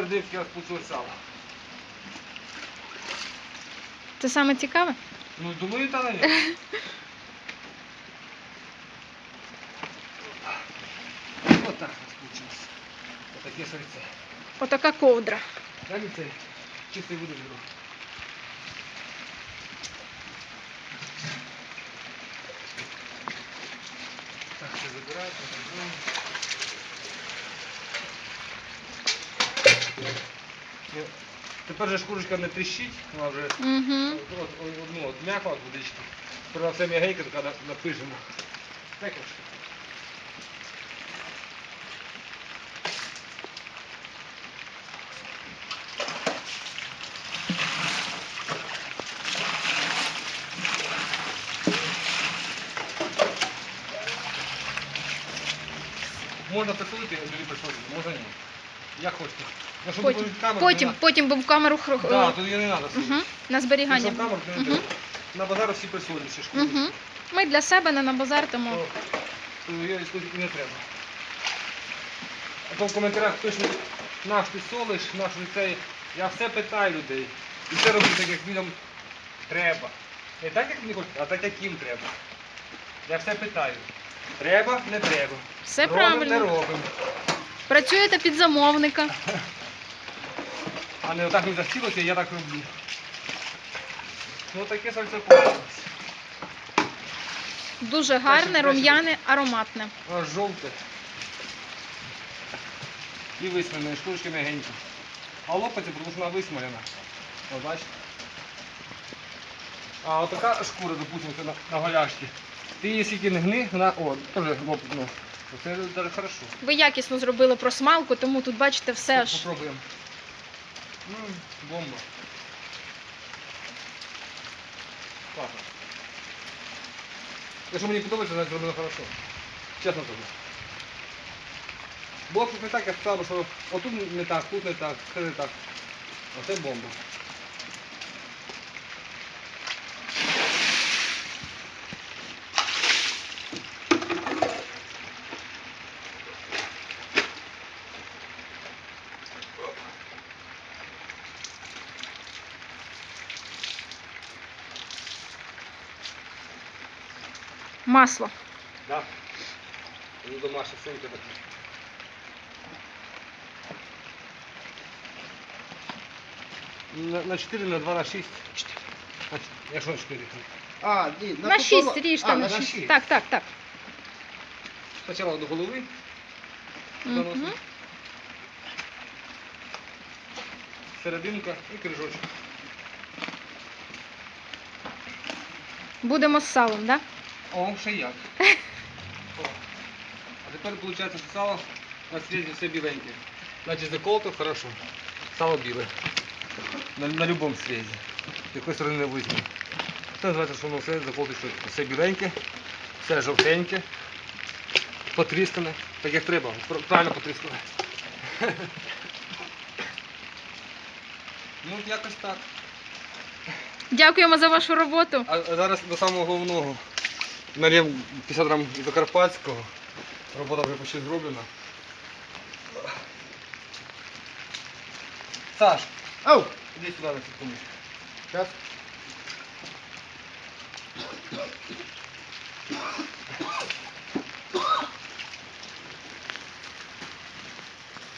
Сердинський розпустили сало. Це саме цікаве? Ну, думаю, та не. Вот так. Вот такие сальцы. Отака ковдра. Дай мне цей чистый воду беру. Так, все забираю, забираю. Тепер же шкурочка не тріщить, вона вже Угу. от, от, ну, от м'яка від водички. Тепер вона все м'ягенька, така на- напишемо. Так ось. Можна присолити, тоді присолити, можна ні. Як хочете. Ну, Потім, від потім, не потім, бо в камеру хро... надо. Да, тоді не треба угу. на зберігання. камеру не Угу. треба. На базару всі присолять, ще шкода. Угу. Ми для себе не на базар, тому То, то я і не треба. А то в коментарях пишуть, наш ти солиш, наш ліцей. Я все питаю людей. І все роблю так, як людям треба. Не так, як мені хочуть, а так, як їм треба. Я все питаю. Треба, не треба. все робимо, не правильно. робимо. Працюєте під замовника. А не отак не захотілося, я так роблю. Ну таке сальце получилось. Дуже гарне, рум'яне, ароматне. Аж жовте. І висмалене, шкурочки м'ягенькі. А лопається, тому що вона висмалена. Ось бачите? А отака шкура, допустимо, на, на голяшці. Ти її скільки не гни, вона, о, теж лопнув. Це навіть хорошо. Ви якісно зробили просмалку, тому тут бачите все ж. Попробуємо. Ну, бомба. Класно. Якщо мені подобається, значить зроблено хорошо. Чесно кажу. Було б щось не так, я сказав, що отут не так, тут не так, це не так. А це бомба. Масло. Да. Ну, домашні сумки такі. На, на 4, на 2, на 6. На ч- Якщо на 4. А, ні, На ту 6 коло- ріжте. А, на на шість. шість. Так, так, так. Спочатку до голови. Заносимо. Серединка і крижочок. Будемо з салом, так? О, ще як. О. А тепер виходить, що сало на срізі все біленьке. Значить заколото хорошо. Сало біле. На, на будь-якому срізі. З якої сторони не візьме. Це називається, що воно все заколото. Все біленьке, все жовтеньке, потріскане, так як треба, правильно потріскане. Ну, якось так. Дякуємо за вашу роботу. А а зараз до самого головного. Налів 50 грам до Карпатського. Робота вже почти зроблена. Саш, Ау! іди сюди на секунду. Зараз.